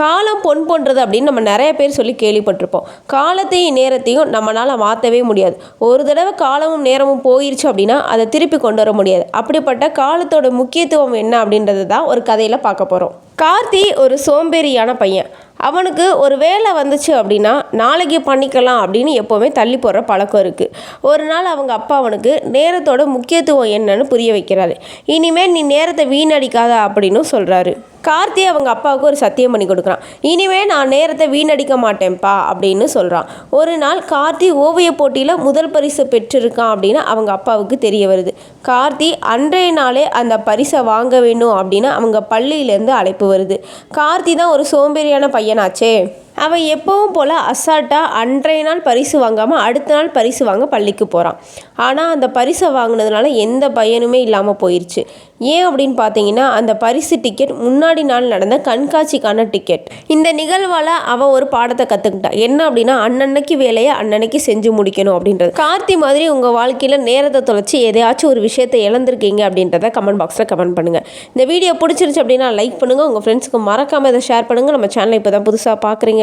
காலம் பொன் போன்றது அப்படின்னு நம்ம நிறைய பேர் சொல்லி கேள்விப்பட்டிருப்போம். காலத்தையும் நேரத்தையும் நம்மளால் மாற்றவே முடியாது. ஒரு தடவை காலமும் நேரமும் போயிருச்சு அப்படின்னா அதை திருப்பி கொண்டு வர முடியாது. அப்படிப்பட்ட காலத்தோட முக்கியத்துவம் என்ன அப்படின்றது தான் ஒரு கதையில் பார்க்க போகிறோம் கார்த்தி ஒரு சோம்பேறியான பையன். அவனுக்கு ஒரு வேலை வந்துச்சு அப்படின்னா நாளைக்கு பண்ணிக்கலாம் அப்படின்னு எப்போவுமே தள்ளி போடுற பழக்கம் இருக்குது ஒரு நாள் அவங்க அப்பா அவனுக்கு நேரத்தோட முக்கியத்துவம் என்னன்னு புரிய வைக்கிறாரு. இனிமேல் நீ நேரத்தை வீணடிக்காத அப்படின்னு சொல்கிறாரு கார்த்தி அவங்க அப்பாவுக்கு ஒரு சத்தியம் பண்ணி கொடுக்குறான். இனிமே நான் நேரத்தை வீணடிக்க மாட்டேன்ப்பா அப்படின்னு சொல்கிறான் ஒரு நாள் கார்த்தி ஓவிய போட்டியில் முதல் பரிசு பெற்றிருக்கான் அப்படின்னு அவங்க அப்பாவுக்கு தெரிய வருது. கார்த்தி அன்றைய நாளே அந்த பரிசை வாங்க வேண்டும் அப்படின்னு அவங்க பள்ளியிலேருந்து அழைப்பு வருது. கார்த்தி தான் ஒரு சோம்பேறியான பையனாச்சே. அவன் எப்பவும் போல் அசால்ட்டாக அன்றைய நாள் பரிசு வாங்காமல் அடுத்த நாள் பரிசு வாங்க பள்ளிக்கு போகிறான் ஆனால் அந்த பரிசை வாங்கினதுனால எந்த பயனுமே இல்லாமல் போயிடுச்சு ஏன் அப்படின்னு பார்த்தீங்கன்னா அந்த பரிசு டிக்கெட் முன்னாடி நாள் நடந்த கண்காட்சிக்கான டிக்கெட் இந்த நிகழ்வால் அவன் ஒரு பாடத்தை கற்றுக்கிட்டான் என்ன அப்படின்னா அன்னன்னைக்கு வேலையை அன்னன்னைக்கு செஞ்சு முடிக்கணும் அப்படின்றது. கார்த்தி மாதிரி உங்கள் வாழ்க்கையில் நேரத்தை தொலைச்சி எதையாச்சும் ஒரு விஷயத்தை இழந்திருக்கீங்க அப்படின்றத கமெண்ட் பாக்ஸில் கமெண்ட் பண்ணுங்கள் இந்த வீடியோ பிடிச்சிருச்சு அப்படின்னா லைக் பண்ணுங்கள் உங்கள் ஃப்ரெண்ட்ஸுக்கு மறக்காமல் இதை ஷேர் பண்ணுங்கள் நம்ம சேனலை இப்போ தான் புதுசாக பார்க்குறீங்க